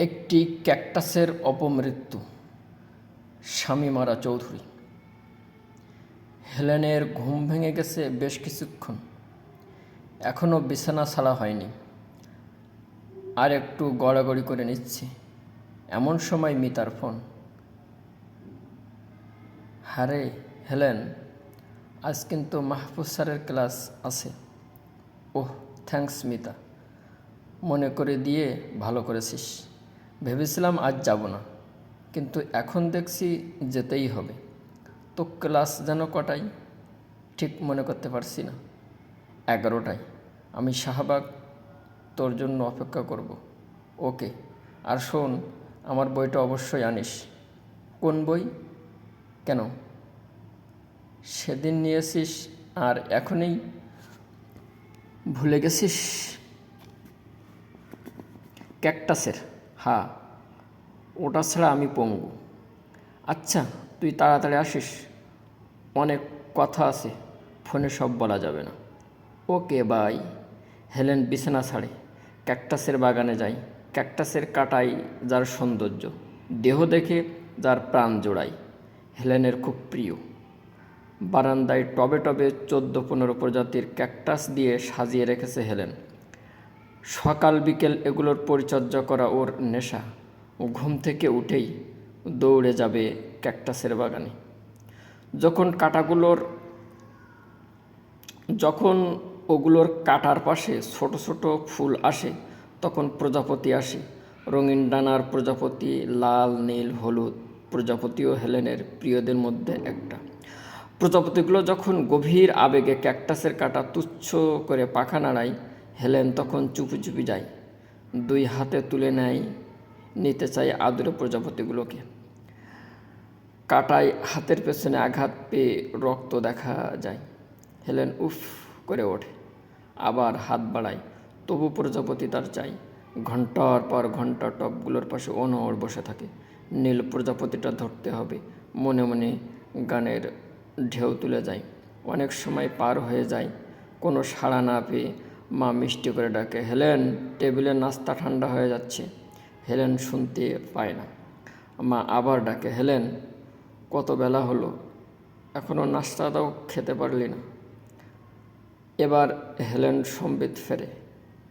একটি ক্যাকটাসের অপমৃত্যু, স্বামীমারা চৌধুরী। হেলেনের ঘুম ভেঙে গেছে বেশ কিছুক্ষণ। এখনও বিছানা ছাড়া হয়নি। আর একটু গড়াগড়ি করে নিচ্ছে। এমন সময় মিতার ফোন। হারে, হেলেন, আজ কিন্তু মাহফুজ স্যারের ক্লাস আছে। ওহ, থ্যাঙ্কস মিতা। মনে করে দিয়ে ভালো করেছিস। ভেবেছিলাম আজ যাব না, কিন্তু এখন দেখছি যেতেই হবে। তো ক্লাস যেন কটাই ঠিক মনে করতে পারছি না। এগারোটায়। আমি শাহবাগ, তোর জন্য অপেক্ষা করব। ওকে, আর শোন, আমার বইটা অবশ্যই আনিস। কোন বই? কেন? সেদিন নিয়েছিস আর এখনই? ভুলে গেছিস? ক্যাকটাসের। হ্যাঁ ওটা ছাড়া আমি পঙ্গু। আচ্ছা তুই তাড়াতাড়ি আসিস। অনেক কথা আছে, ফোনে সব বলা যাবে না। ওকে, বাই। হেলেন, বিছানা ছাড়ে। ক্যাকটাসের বাগানে যাই। ক্যাকটাসের কাটাই যার সৌন্দর্য, দেহ দেখে যার প্রাণ জোড়ায় হেলেনের খুব প্রিয়। বারান্দায় টবে টবে চোদ্দ পনেরো প্রজাতির ক্যাকটাস দিয়ে সাজিয়ে রেখেছে হেলেন। সকাল বিকেল এগুলোর পরিচর্যা করা ওর নেশা। ও ঘুম থেকে উঠেই দৌড়ে যাবে ক্যাকটাসের বাগানে। যখন কাটাগুলোর, যখন ওগুলোর কাটার পাশে ছোট ছোট ফুল আসে, তখন প্রজাপতি আসে। রঙিন ডানার প্রজাপতি, লাল, নীল, হলুদ, প্রজাপতিও হেলেনের প্রিয়দের মধ্যে একটা। প্রজাপতিগুলো যখন গভীর আবেগে ক্যাকটাসের কাটা তুচ্ছ করে পাখা নাড়ায় হেলেন তখন চুপি চুপি যায়। দুই হাতে তুলে নেয়, নিতে চায় আদরে প্রজাপতিগুলোকে। কাটায় হাতের পেছনে আঘাত পেয়ে রক্ত দেখা যায়। হেলেন উফ করে ওঠে, আবার হাত বাড়ায়। তবু প্রজাপতি তার চাই ঘণ্টার পর ঘণ্টা টপগুলোর পাশে অনড় বসে থাকে। নীল প্রজাপতিটা ধরতে হবে, মনে মনে গানের ঢেউ তুলে যায়। অনেক সময় পার হয়ে যায়, কোনো সাড়া না পেয়ে মা মিষ্টি করে ডাকে, হেলেন, টেবিলে নাস্তা ঠান্ডা হয়ে যাচ্ছে। হেলেন শুনতে পায় না। মা আবার ডাকে, হেলেন, কত বেলা হলো? এখনও নাস্তাটাও খেতে পারলি না। এবার হেলেন সম্বিত ফেরে,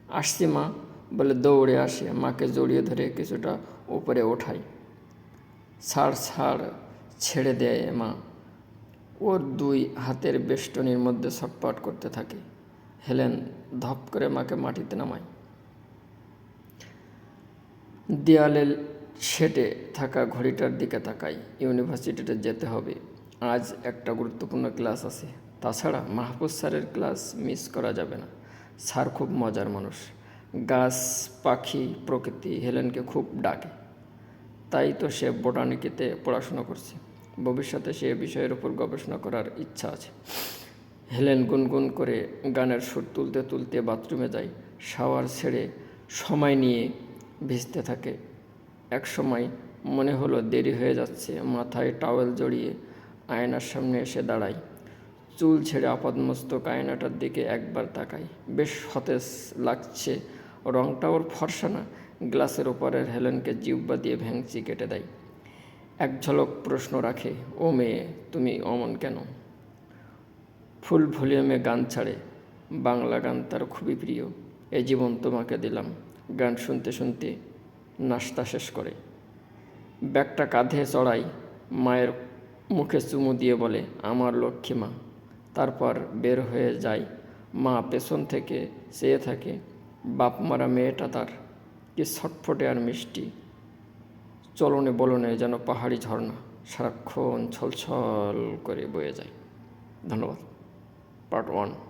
আসছি মা। বলে দৌড়ে আসে। মাকে জড়িয়ে ধরে কিছুটা উপরে ওঠাই ছাড় ছাড়, ছেড়ে দেয় মা। ওর দুই হাতের বেষ্টনীর মধ্যে ছটপট করতে থাকে। হেলেন ধপ করে মাকে মাটিতে নামায়। দেয়ালে সেটে থাকা ঘড়িটার দিকে তাকাই ইউনিভার্সিটিতে যেতে হবে। আজ একটা গুরুত্বপূর্ণ ক্লাস আছে। তাছাড়া মাহফুজ স্যারের ক্লাস মিস করা যাবে না। স্যার খুব মজার মানুষ। গাছ, পাখি, প্রকৃতি হেলেনকে খুব ডাকে। তাই তো সে বোটানিকিতে পড়াশোনা করছে। ভবিষ্যতে সে বিষয়ের উপর গবেষণা করার ইচ্ছা আছে। হেলেন গুনগুন করে গানের সুর তুলতে তুলতে বাথরুমে যায়, শাওয়ার ছেড়ে সময় নিয়ে ভিজতে থাকে। এক সময় মনে হলো দেরি হয়ে যাচ্ছে, মাথায় টাওয়েল জড়িয়ে আয়নার সামনে এসে দাঁড়ায়। চুল ছেড়ে আপাদমস্তক আয়নাটার দিকে একবার তাকাই বেশ সতেজ লাগছে, রংটা ওর ফর্সা না। গ্লাসের ওপরের হেলেনকে জিব্বা দিয়ে ভ্যাংচি কেটে দেয়। এক ঝলক প্রশ্ন রাখে, ও মেয়ে, তুমি অমন কেন? ফুল ভলিউমে গান ছাড়ে। বাংলা গান তার খুবই প্রিয়। এ জীবন তোমাকে দিলাম। গান শুনতে শুনতে নাস্তা শেষ করে। ব্যাগটা কাঁধে চড়াই মায়ের মুখে চুমু দিয়ে বলে, আমার লক্ষ্মী মা। তারপর বের হয়ে যায় মা পেছন থেকে চেয়ে থাকে, বাপ মারা মেয়েটা তার। কি ছটফটে আর মিষ্টি। চলনে বলনে যেন পাহাড়ি ঝর্ণা। সারাক্ষণ ছলছল করে বয়ে যায়। ধন্যবাদ। part 1